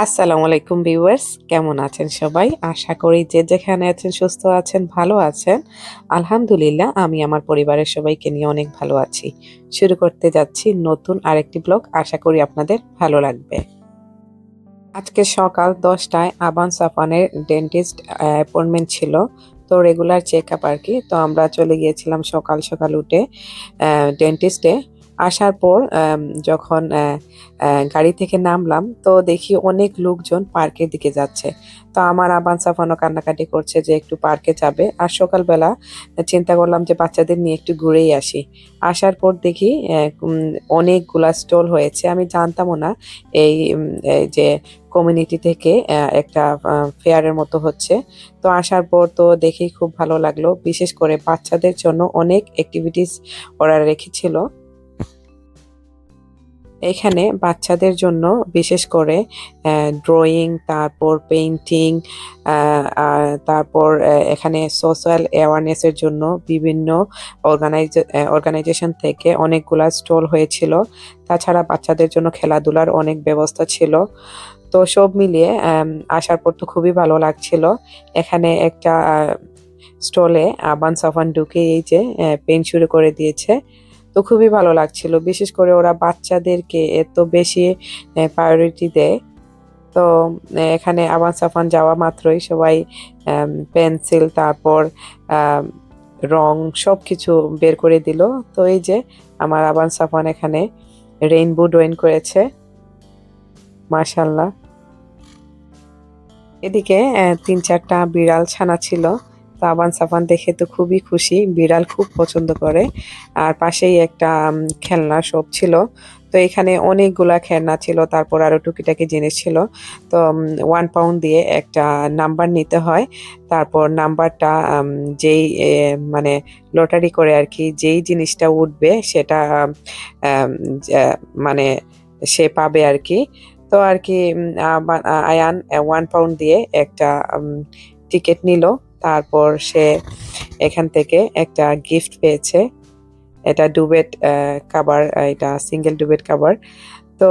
আসসালামু আলাইকুম ভিউয়ার্স, কেমন আছেন সবাই? আশা করি যে যেখানে আছেন, সুস্থ আছেন, ভালো আছেন। আলহামদুলিল্লাহ, আমি আমার পরিবারের সবাইকে নিয়ে অনেক ভালো আছি। শুরু করতে যাচ্ছি নতুন আরেকটি ব্লগ, আশা করি আপনাদের ভালো লাগবে। আজকে সকাল দশটায় আবান সাফানের ডেন্টিস্ট অ্যাপয়েন্টমেন্ট ছিল, তো রেগুলার চেক আপ আর কি। তো আমরা চলে গিয়েছিলাম সকাল সকাল উঠে ডেন্টিস্টে আসার পর যখন গাড়ি থেকে নামলাম, তো দেখি অনেক লোকজন পার্কের দিকে যাচ্ছে। তো আমার আবান সাফানো কান্নাকাটি করছে যে একটু পার্কে যাবে। আর সকালবেলা চিন্তা করলাম যে বাচ্চাদের নিয়ে একটু ঘুরেই আসি। আসার পর দেখি অনেকগুলা স্টল হয়েছে। আমি জানতামও না এই যে কমিউনিটি থেকে একটা ফেয়ারের মতো হচ্ছে। তো আসার পর তো দেখেই খুব ভালো লাগল। বিশেষ করে বাচ্চাদের জন্য অনেক অ্যাক্টিভিটিস ওরা রেখেছিল। এখানে বাচ্চাদের জন্য বিশেষ করে ড্রয়িং তারপর পেইন্টিং তারপর এখানে সোশ্যাল অ্যাওয়ারনেসের জন্য বিভিন্ন অর্গানাইজ অর্গানাইজেশন থেকে অনেকগুলা স্টল হয়েছিল। তাছাড়া বাচ্চাদের জন্য খেলাধুলার অনেক ব্যবস্থা ছিল। তো সব মিলিয়ে আসার পর তো খুবই ভালো লাগছিল। এখানে একটা স্টলে আবান সাফান ঢুকে এই যে পেন শুরু করে দিয়েছে। তো খুবই ভালো লাগছিল। বিশেষ করে ওরা বাচ্চাদেরকে এত বেশি প্রায়োরিটি দেয়। তো এখানে আবান সাফান যাওয়া মাত্রই সবাই পেন্সিল তারপর রং সব কিছু বের করে দিল। তো এই যে আমার আবান সাফান এখানে রেইনবো ড্রয়িং করেছে। মাশাল্লাহ এদিকে তিন চারটা বিড়াল ছানা ছিল। তো সাবান দেখে তো খুবই খুশি। বিড়াল খুব পছন্দ করে। আর পাশেই একটা খেলনা শপ ছিল। তো এখানে অনেকগুলা খেলনা ছিল, তারপর আরও টুকিটাকি জিনিস ছিল। তো ওয়ান পাউন্ড দিয়ে একটা নাম্বার নিতে হয়। তারপর নাম্বারটা যেই মানে লটারি করে আর কি যেই জিনিসটা উঠবে সেটা মানে সে পাবে আর কি তো আর কি আয়ান ওয়ান পাউন্ড দিয়ে একটা টিকিট নিল। তারপর সে এখান থেকে একটা গিফট পেয়েছে। এটা ডুবেট কাবার এটা সিঙ্গেল ডুবেট কাবার তো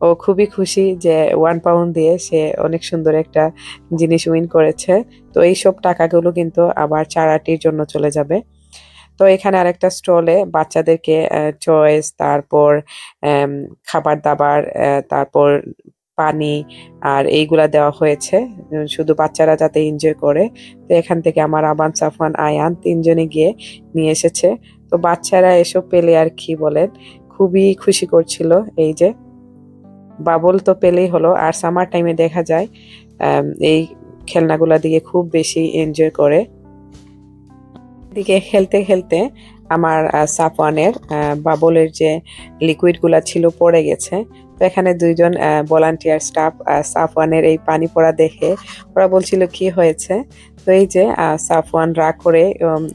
ও খুবই খুশি যে ওয়ান পাউন্ড দিয়ে সে অনেক সুন্দর একটা জিনিস উইন করেছে। তো এই সব টাকাগুলো কিন্তু আবার চারাটির জন্য চলে যাবে। তো এখানে আরেকটা স্টলে বাচ্চাদেরকে চয়েস তারপর খাবার দাবার তারপর পানি আর এইগুলা দেওয়া হয়েছে শুধু বাচ্চারা যাতে এনজয় করে। তো এখান থেকে আমার আবান সাফান আয়ান তিনজনে গিয়ে নিয়ে এসেছে। তো বাচ্চারা এসব পেলে আর কি বলেন? খুবই খুশি করছিল এই যে। বাবল তো পেলেই হলো, আর সামার টাইমে দেখা যায় এই খেলনাগুলা দিয়ে খুব বেশি এনজয় করে। এদিকে খেলতে খেলতে আমার সাফওয়ানের বাবলের যে লিকুইডগুলো ছিল পড়ে গেছে। তো এখানে দুইজন ভলান্টিয়ার স্টাফ সাফওয়ানের এই পানি পড়া দেখে ওরা বলছিল, কি হয়েছে? তো এই যে সাফওয়ান রাগ করে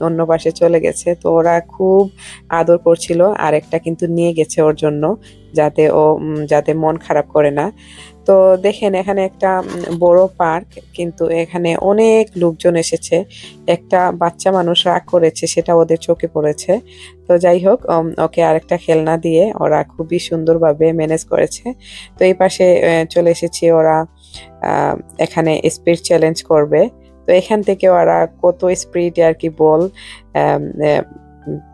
অন্য পাশে চলে গেছে। তো ওরা খুব আদর করছিল আর একটা কিন্তু নিয়ে গেছে ওর জন্য, যাতে ও যাতে মন খারাপ করে না। তো দেখেন, এখানে একটা বড় পার্ক, কিন্তু এখানে অনেক লোকজন এসেছে। একটা বাচ্চা মানুষ রাগ করেছে, সেটা ওদের চোখে পড়েছে। তো যাই হোক ওকে আরেকটা খেলনা দিয়ে ওরা খুবই সুন্দরভাবে ম্যানেজ করেছে। তো এই পাশে চলে এসেছি ওরা এখানে স্পিড চ্যালেঞ্জ করবে। তো এখান থেকে ওরা কত স্পিড আর কি বল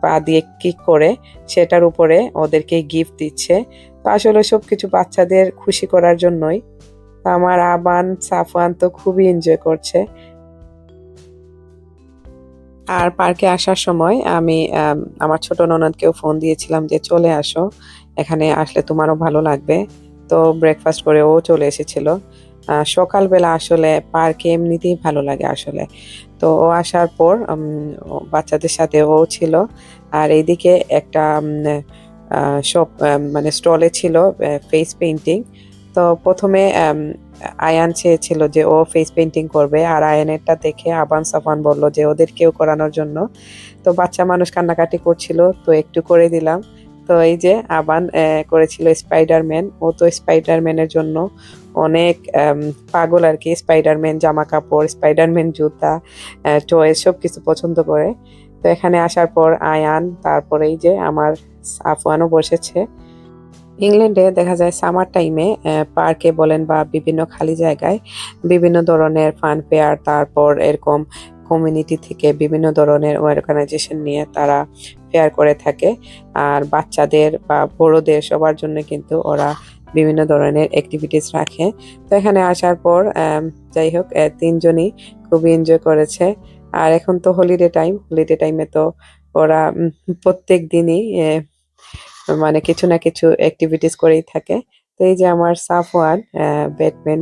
পা দিয়ে কিক করে, সেটার উপরে ওদেরকে গিফট দিচ্ছে। তো আসলে সব কিছু বাচ্চাদের খুশি করার জন্যই। আমার আবান, সাফওয়ান তো খুবই এনজয় করছে। আর পার্কে আসার সময় আমি আমার ছোট ননদকেও ফোন দিয়েছিলাম যে, চলে আসো, এখানে আসলে তোমারও ভালো লাগবে। তো ব্রেকফাস্ট করে ও চলে এসেছিল। সকালবেলা আসলে পার্কে এমনিতেই ভালো লাগে আসলে। তো ও আসার পর বাচ্চাদের সাথে ও ছিল। আর এইদিকে একটা শপ মানে স্টলে ছিল ফেস পেইন্টিং তো প্রথমে আয়ান চেয়েছিল যে ও ফেস পেন্টিং করবে, আর আয়ানেরটা দেখে আবান সাফান বলল যে ওদেরকেও করানোর জন্য। তো বাচ্চা মানুষ কান্নাকাটি করছিল, তো একটু করে দিলাম। তো এই যে আবান করেছিল স্পাইডারম্যান ও তো স্পাইডারম্যানের জন্য অনেক পাগল আর কি। স্পাইডারম্যান জামা কাপড় স্পাইডারম্যান জুতা টয়েস সব কিছু পছন্দ করে। তো এখানে আসার পর আয়ান, তারপরে এই যে আমার আফওয়ানও বসেছে। ইংল্যান্ডে দেখা যায় সামার টাইমে পার্কে বলেন বা বিভিন্ন খালি জায়গায় বিভিন্ন ধরনের ফান ফেয়ার তারপর এরকম কমিউনিটি থেকে বিভিন্ন ধরনের অর্গানাইজেশন নিয়ে তারা ফেয়ার করে থাকে। আর বাচ্চাদের বা বড়োদের সবার জন্য কিন্তু ওরা বিভিন্ন ধরনের অ্যাক্টিভিটিস রাখে। তো এখানে আসার পর যাই হোক তিনজনই খুবই এনজয় করেছে। আর এখন তো হলিডে টাইম হলিডে টাইমে তো ওরা প্রত্যেক দিনই মানে কিছু না কিছু অ্যাক্টিভিটিস করেই থাকে। তো এই যে আমার সাফওয়ান ব্যাটম্যান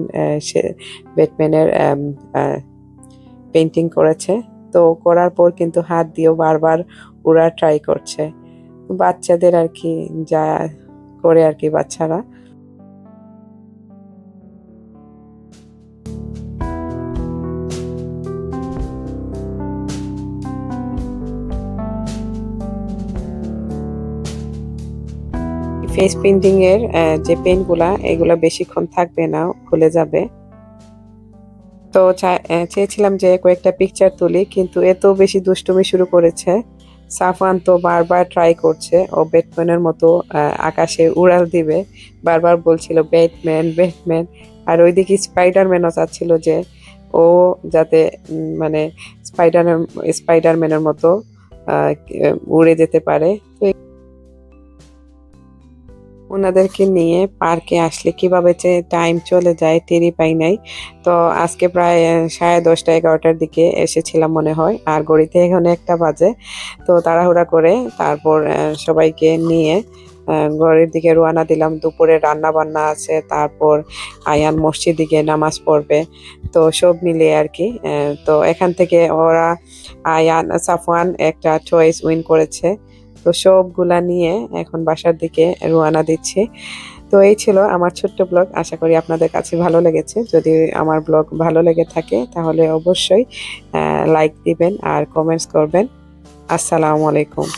সে ব্যাটম্যানের পেন্টিং করেছে। তো করার পর কিন্তু হাত দিয়েও বারবার ওরা ট্রাই করছে। বাচ্চাদের আর কি যা করে আর কি বাচ্চারা। ফেস পেন্টিং এর যে পেনগুলা এগুলা বেশিক্ষণ থাকবে না, খুলে যাবে। তো চেয়েছিলাম যে কয়েকটা পিকচার তুলি, কিন্তু এত বেশি দুষ্টুমি শুরু করেছে। সাফান তো বারবার ট্রাই করছে, ও ব্যাটম্যানের মতো আকাশে উড়াল দিবে। বারবার বলছিল ব্যাটম্যান ব্যাটম্যান আর ওইদিকে স্পাইডারম্যানও চাচ্ছিল যে, ও যাতে মানে স্পাইডার স্পাইডারম্যানের মতো উড়ে যেতে পারে। তো ওনাদেরকে নিয়ে পার্কে আসলে কীভাবে যে টাইম চলে যায় টেরই পাই নাই। তো আজকে প্রায় সাড়ে দশটা, এগারোটার দিকে এসেছিলাম মনে হয়। আর ঘড়িতে এখন একটা বাজে। তো তাড়াহুড়া করে তারপর সবাইকে নিয়ে ঘরের দিকে রোয়ানা দিলাম। দুপুরে রান্না বান্না আছে, তারপর আয়ান মসজিদ দিকে নামাজ পড়বে। তো সব মিলিয়ে আর কি তো এখান থেকে ওরা আয়ান, সাফওয়ান একটা চয়েস উইন করেছে। তো সবগুলা নিয়ে এখন বাসার দিকে রোয়ানা দিচ্ছে। তো এই ছিল আমার ছোট্ট ব্লগ। আশা করি আপনাদের কাছে ভালো লেগেছে। যদি আমার ব্লগ ভালো লেগে থাকে, তাহলে অবশ্যই লাইক দিবেন আর কমেন্টস করবেন। আসসালামু আলাইকুম।